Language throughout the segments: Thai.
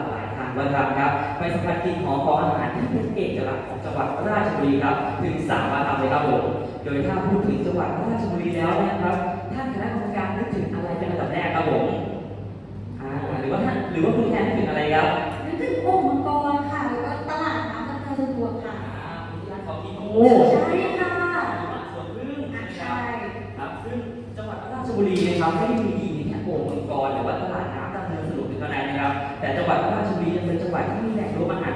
ากหลายทางวัฒนธรรมครับไปสัมผัสกลิ่นหอมของอาหารที่เป็นเอกลักษณ์ของจังหวัดราชบุรีครับถึงสามวัฒนธรรมเลยครับผมโดยถ้าพูดถึงจังหวัดราชบุรีแล้วนะครับท่านคณะกรรมการนึกถึงอะไรเป็นอันดับแรกครับผมอ่าหรือว่าท่านหรือว่าคุณแทนนึกถึงอะไรครับนึกถึงโอ่งมังกรค่ะแล้วก็ตลาดน้ำตะเกียงบัวค่ะอ่ามีร้านของกินโอ้ใช่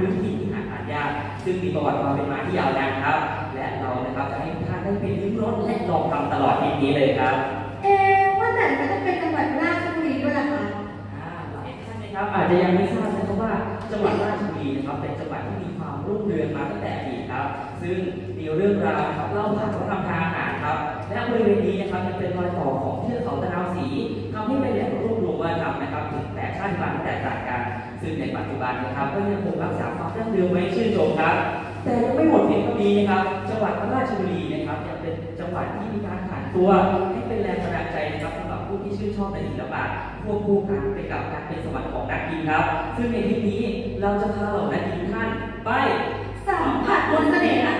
พื้นถิ่นที่หาทานยาก ซึ่งมีประวัติความเป็นมาที่ยาวนานครับ และเรานะครับจะให้ทุกท่านได้ไปลิ้มรสและลองทำตลอดทริปนี้เลยครับเอ๊ะว่าแต่ก็ต้องเป็นจังหวัดราชบุรีด้วยล่ะคะอ่าหลายท่านนะครับอาจจะยังไม่ทราบนะครับว่าจังหวัดราชบุรีนะครับเป็นจังหวัดที่มีความรุ่งเรืองมาตั้งแต่อดีตครับ ซึ่งมีเรื่องราวครับเล่าผ่านวัฒนธรรมทางอาหารครับและบริเวณนี้นะครับยังเป็นรอยต่อของเทือกเขาตะนาว ศรีทำให้เป็นแหล่งรวบรวมวัฒนธรรมนะครับถึงแปดชาติพันธุ์แตกต่างกัน ซึ่งในปัจจุบันนะครับก็ยังคงรักษาความดั้งเดิมไว้ชื่นชมครับ แต่ยังไม่หมดเพียงเท่านี้นะครับ จังหวัดราชบุรีนะครับยังเป็นจังหวัดที่มีการผ่านตัวให้เป็นแรงบันดาลใจนะครับสำหรับผู้ที่ชื่นชอบในศิลปะควบคู่กันไปกับการเป็นสวรรค์ของนักกินครับ ซึ่งในทริปนี้เราจะพาเหล่านักกินท่านไปสัมผัสบนเสน่ห์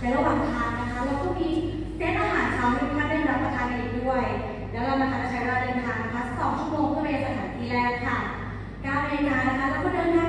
ค่ะและระหว่างทางนะคะเราก็มีเซตอาหารเช้าให้ท่านได้รับประทานกันอีกด้วย แล้วเรานะคะจะใช้เวลาเดินทางนะคะ2ชั่วโมงเพื่อไปยังสถานที่แรกค่ะ9นาฬิกานะคะแล้วก็เดินทาง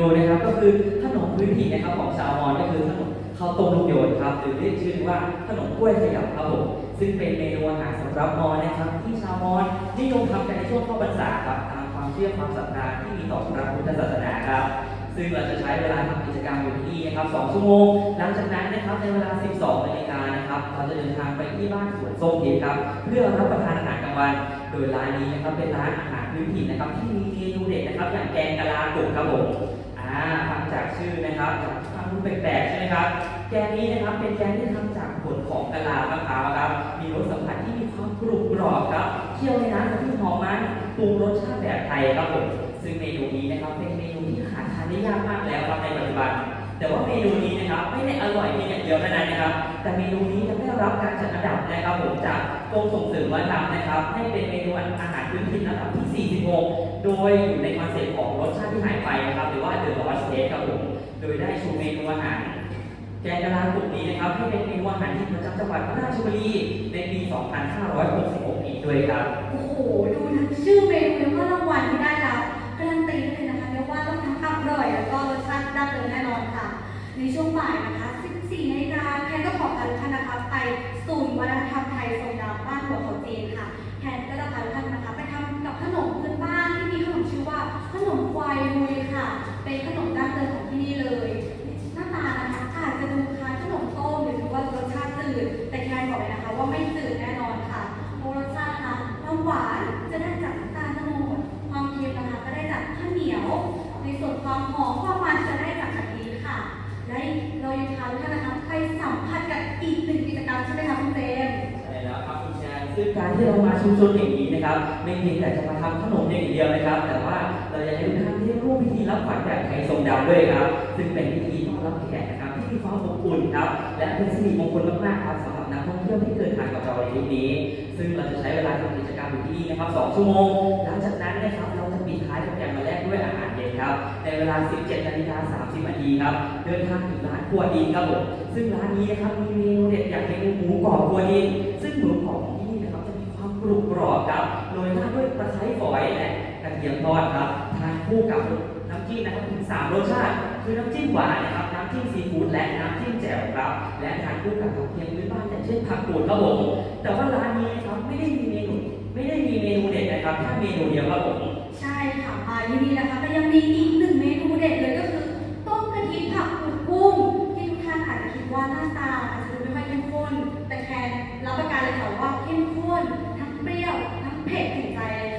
ดูนะครับก็คือขนมพื้นถิ่นนะครับของชาวมอญก็คือขนมข้าวต้มลูกโยนครับหรือเรียกชื่อว่าขนมกล้วยขยับครับผมซึ่งเป็นเมนูอาหารสำหรับมอญนะครับ ที่ชาวมอญนิยมทำกันในช่วงเข้าพรรษาครับตามความเชื่อความศรัทธาที่มีต่อพระพุทธศาสนาครับซึ่งเราจะใช้เวลาทำกิจกรรมอยู่ที่นี่นะครับ 2 ชั่วโมง หลังจากนั้นนะครับในเวลา 12นาฬิกานะครับเราจะเดินทางไปที่บ้านสวนส้มเย็นครับ เพื่อรับประทานอาหารกลางวัน โดยร้านนี้นะครับเป็นร้านอาหารพื้นถิ่นนะครับที่มีเมนูเด็ดนะครับอย่างแกงกะลากุกครับผม อ่าฟังจากชื่อนะครับฟังดูแปลกๆใช่ไหมครับ แกงนี้นะครับเป็นแกงที่ทำจากผลของกะลามะพร้าวครับ มีรสสัมผัสที่มีความกรุบกรอบครับ เคี่ยวในน้ำกะทิหอมมันปรุงรสชาติแบบไทยครับผม ซึ่งเมนูนี้นะครับเป็นเมนูที่หาทานได้ยากมากแล้วครับในปัจจุบัน แต่ว่าเมนูนี้นะครับไม่ได้อร่อยเพียงอย่างเดียวเท่านั้นนะครับ แต่เมนูนี้ยังได้รับการจัดอันดับนะครับผมจากกรมส่งเสริมวัฒนธรรมนะครับ ให้เป็นเมนูอาหารพื้นถิ่นอันดับที่ 46 โดยอยู่ในคอนเซ็ปต์ของรสชาติที่หายไปนะครับ หรือว่า The Lost Taste ครับผมโดยได้ชูเมนูอาหารแกงกะลากลุ่มนี้นะครับให้เป็นเมนูอาหารที่ประจำจังหวัดราชบุรีในปี 2566อีกด้วยครับ โอ้โห ดูทั้งชื่อเมนูแล้วก็รางวัลที่ได้รับการันตีเลยนะคะเรียกว่าต้องทั้งอร่อยแล้วก็ ราติดั้งเดิมแน่นอนค่ะ ในช่วงบ่ายนะคะ 14นาฬิกาแคนก็ขอพาทุกท่านนะคะไปศูนย์วัฒนธรรมไทยทรงดาวบ้านหัวเขาจีนค่ะแคนก็จะพาทุกท่าน การที่เรามาชุมชนแห่างนี้นะครับไม่เพียงแต่จะมาทำขนมอย่างเดียวนะครับ แต่ว่าเรายังให้ทุกท่านได้ร่วมพิธีรับขวัญแบบไทยทรงดำด้วยครับ ซึ่งเป็นพิธีต้อนรับแขกนะครับที่มีความอบอุ่นครับ และเป็นสิริมงคลมากๆครับสำหรับนักท่องเที่ยวที่เดินทางกับเราในทริปนี้ ซึ่งเราจะใช้เวลาทำกิจกรรมอยู่ที่นี่นะครับ2ชั่วโมงหลังจากนั้นนะครับเราจะปิดท้ายโปรแกรมาแรกด้วยอาหารเย็นครับในเวลา 17นาฬิกา30นาทีครับเดินทางถึงร้านครัวดินครับผมซึ่งร้านนี้นะครับมีเมนูเด็ดอย่างเมนูหมูกรอบครัวดินซึ่งหมูกรอบ กรุบกรอบครับโรยหน้าด้วยตะไคร้ฝอยและกระเทียมทอดครับทานคู่กับน้ำจิ้มนะครับถึงสามรสชาติ คือน้ำจิ้มหวานนะครับน้ำจิ้มซีฟู้ดและน้ำจิ้มแจ่วครับและทานคู่กับผักเคียงพื้นบ้านอย่างเช่นผักกูดครับผมแต่ว่าร้านนี้ครับไม่ได้มีเมนูไม่ได้มีเมนูเด็ดนะครับแค่เมนูเดียวครับผมใช่ค่ะมาที่นี่นะคะก็ยังมีอีกหนึ่งเมนูเด็ดเลยก็คือต้มกะทิผักกูดกุ้งที่ทุกท่านอาจจะคิดว่าหน้าตาอาจจะดูไม่ค่อยเข้มข้นแต่แคนรับประกันเลยค่ะว่าเข้มข้น เปรี้ยว ทั้งเผ็ดถึงใจเลย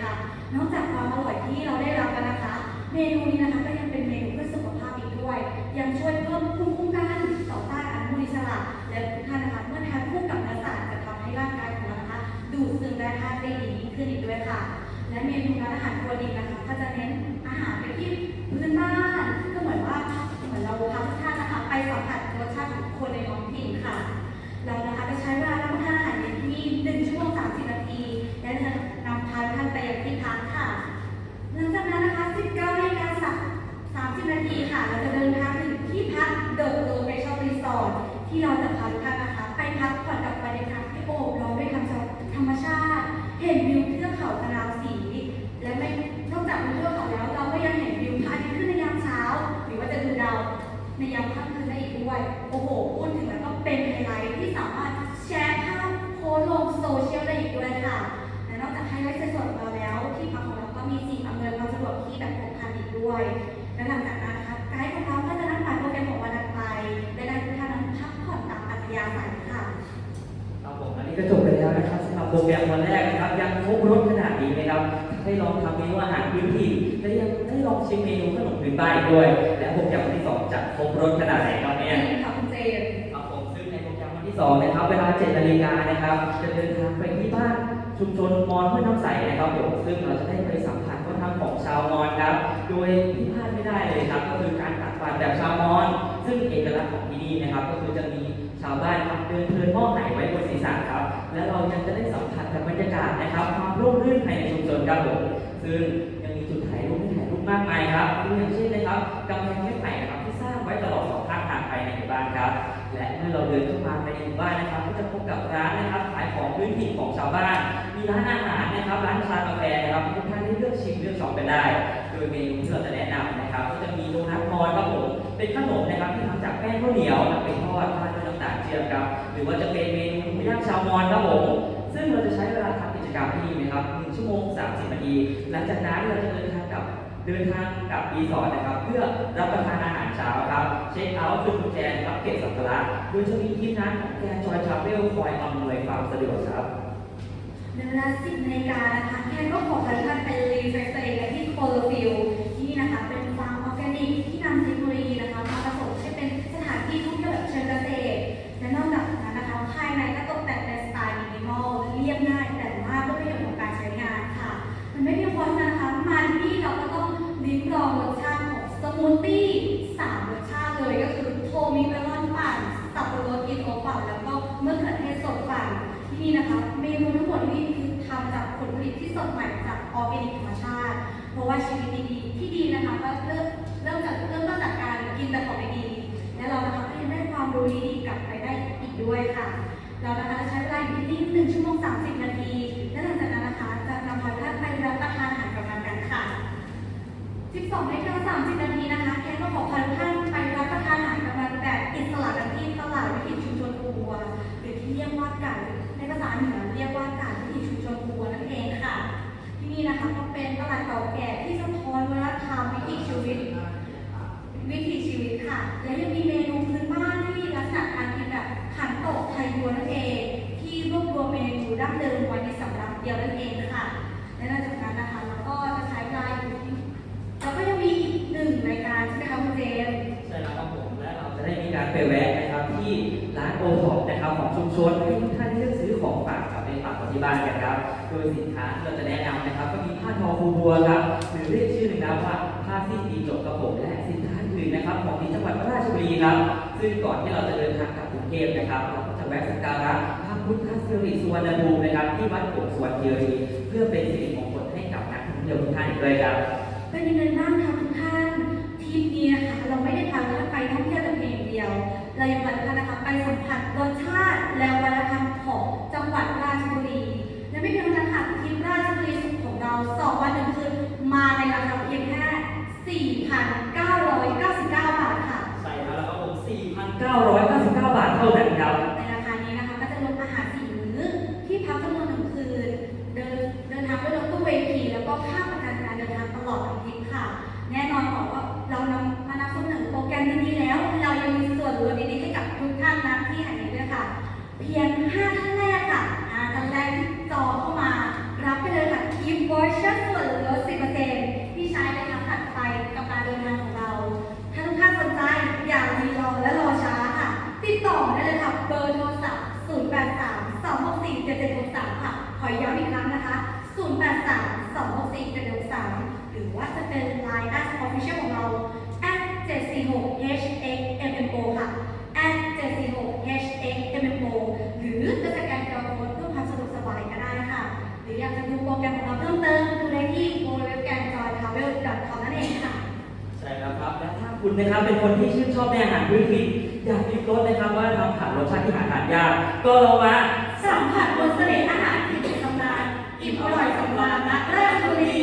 เขากราวสี และไม่นอกจากวิวเทือกเขาแล้ว เราก็ยังเห็นวิวพระอาทิตย์ขึ้นในยามเช้า หรือว่าจะดูดาวในยามค่ำคืนได้อีกด้วย โอ้โหพูดถึงแล้วก็เป็นไฮไลท์ที่สามารถแชร์ภาพโพสลงโซเชียลได้อีกด้วยค่ะและนอกจากไฮไลท์สวยๆของเราแล้ว ที่พักของเราก็มีสิ่งอำนวยความสะดวกที่แบบครบครันอีกด้วย และหลังจากนั้นนะคะไกด์ของเราก็จะนัดหมายโปรแกรมของวันถัดไปและได้ทุกท่านนั้นพักผ่อนตามอัธยาศัยค่ะ ครับผมอันนี้ก็จบไปแล้วนะครับสำหรับโปรแกรมวันแรกนะครับยังครบรถ ได้ลองทำเมนูอาหารพื้นถิ่นและยังได้ลองชิมเมนูขนมพื้นบ้านอีกด้วย และโปรแกรมวันที่สองจะครบรถขนาดไหนครับเนี่ยนี่ค่ะคุณเจนครับผมซึ่งในโปรแกรมวันที่สองนะครับเวลา7นาฬิกานะครับจะเดินทางไปที่บ้านชุมชนมอญห้วยน้ำใสนะครับผมซึ่งเราจะได้ไปสัมผัสวัฒนธรรมของชาวมอญครับ โดยที่พลาดไม่ได้เลยครับ ก็คือการตักบาตรแบบชาวมอญซึ่งเอกลักษณ์ของที่นี่นะครับก็คือจะมี ชาวบ้านครับเดินเพลินหม้อไหนไว้บนศีรษะครับ และเรายังจะได้สัมผัสกับบรรยากาศนะครับ ความร่มรื่นภายในชุมชนครับผมซึ่งยังมีจุดถ่ายรูปให้ถ่ายรูปมากมายครับอย่างเช่นนะครับกำแพงไม้ไผ่นะครับที่สร้างไว้ตลอดสองข้างทางภายในหมู่บ้านครับ และเมื่อเราเดินเข้ามาภายในหมู่บ้านนะครับ ก็จะพบกับร้านนะครับขายของพื้นถิ่นของชาวบ้าน มีร้านอาหารนะครับร้านชากาแฟนะครับทุกท่านได้เลือกชิมเลือกช็อปกันได้ โดยเมนูที่เราจะแนะนำนะครับ ก็จะมีโดนัทมอนครับผม เป็นขนมนะครับที่ทำจากแป้งข้าวเหนียวนำไปทอดทานด้วยน้ำตาลเทียมครับ หรือว่าจะเป็นเมนูย่างชาวมอญครับผมซึ่งเราจะใช้เวลาทำกิจกรรมที่นี่นะครับ1ชั่วโมง 30 นาที หลังจากนั้นเราจะเดินทางกลับเดินทางกลับรีสอร์ทนะครับ เพื่อรับประทานอาหารเช้าครับ เช็คเอาท์จุดกุญแจรับเก็บสัมภาระโดยจะมีทีมงานของแกนจอยทราเวลคอยอำนวยความสะดวกครับเวลา10นาฬิกานะคะแค่ก็ขอพาทุกท่านไปรีเฟรชตัวเองที่โคโลฟิล นี่นะคะเมนูทั้งหมดที่นี่คือทำจากผลผลิตที่สดใหม่จากออร์แกนิกธรรมชาติ เพราะว่าชีวิตดีๆที่ดีนะคะก็เริ่มเริ่มจากเริ่มต้นจากการกินแต่ของดีๆและเรานะคะก็ยังได้ความรู้ดีๆกลับไปได้อีกด้วยค่ะ เรานะคะใช้เวลาอยู่ที่นี่หนึ่งชั่วโมงสามสิบนาที และหลังจากนั้นนะคะจะนำพาท่านไปรับประทานอาหารกลางวันกันค่ะ12นาฬิกา30นาทีนะคะแค่ก็ขอพาทุกท่านไปรับประทานอาหารกลางวันแบบอิสระกันที่ตลาดวิถีชุมชนคูบัวหรือที่เรียกว่าไก่ใน ภาษาเหนือเรียกว่าไก่วิถีชุมชนคูบัวนั่นเองค่ะ ที่นี่นะคะก็เป็นตลาดเก่าแก่ที่สะท้อนวัฒนธรรมวิถีชีวิต วิถีชีวิตค่ะ และยังมีเมนูพื้นบ้านที่ลักษณะการกินแบบขันโตกไทยยวนนั่นเอง ที่รวบรวมเมนูดั้งเดิมไว้ในสำรับเดียวนั่นเองค่ะ และนอกจากนั้นนะคะเราก็จะใช้เวลาอยู่ที่แล้วก็ยังมีอีกหนึ่งรายการใช่ไหมคะคุณเจมส์ใช่แล้วครับผมและเราจะได้มีการไปแวะนะครับที่ร้านโอท็อปนะครับของชุมชนให้ทุกท่าน ที่บ้านกันครับ โดยสินค้าที่เราจะแนะนำนะครับ ก็มีผ้าทอคูบัวครับหรือเรียกชื่อหนึ่งนะว่าผ้าสิ้นปีจบกระผมและสินค้าอื่นนะครับของที่จังหวัดราชบุรีครับ ซึ่งก่อนที่เราจะเดินทางกลับถึงเทพนะครับเราก็จะแวะสักการะพระพุทธสิริสุวรรณภูมินะครับที่วัดโขงสวนคีรีเพื่อเป็นสิริมงคลให้กับนักท่องเที่ยวทุกท่านอีกด้วยครับเป็นยังไงบ้างคะทุกท่านทริปนี้นะคะเราไม่ได้พาทุกท่านไปท่องเที่ยวแต่เพียงเดียว เรายังพาท่านนะคะไปสัมผัสรสชาติและวัฒนธรรม หวัดราชบุรีและไม่เพียงเท่านั้นค่ะทริปราชบุรีสุขของเราสองวันหนึ่งคืนมาในราคาเพียงแค่ 4,999 บาทค่ะ ใช่ครับแล้วก็ผม4,999 บาทเท่านั้นครับ ในราคานี้นะคะก็จะรวมอาหารสี่มื้อที่พักจำนวนหนึ่งคืน เดินเดินทางด้วยรถตู้เวทีแล้วก็ค่าประกันการเดินทางตลอดทั้งทริปค่ะ แน่นอนบอกว่า ต่อได้เลยค่ะเบอร์โทรศัพท์ 083 264 7763 ค่ะ ขอย้ำอีกครั้งนะคะ 083 264 7763 หรือว่าจะเป็น Line at Official ของเรา at 746 HXMMO ค่ะ at 746 HXMMO หรือจะสแกน QR Code เพื่อความสะดวกสบายก็ได้ค่ะ หรืออยากจะดูโปรแกรมของเราเพิ่มเติมดูได้ที่ www.joytravel.com นั่นเองค่ะ ใช่แล้วครับ และถ้าคุณนะครับเป็นคนที่ชื่นชอบในอาหารพื้นถิ่น อย่าลืมรสนะครับว่าทำผัดรสชาติที่หาทานยากก็ลองมาสัมผัสบนเสน่ห์อาหารที่เป็นตำนานอิ่มอร่อยสำราญนะราชบุรี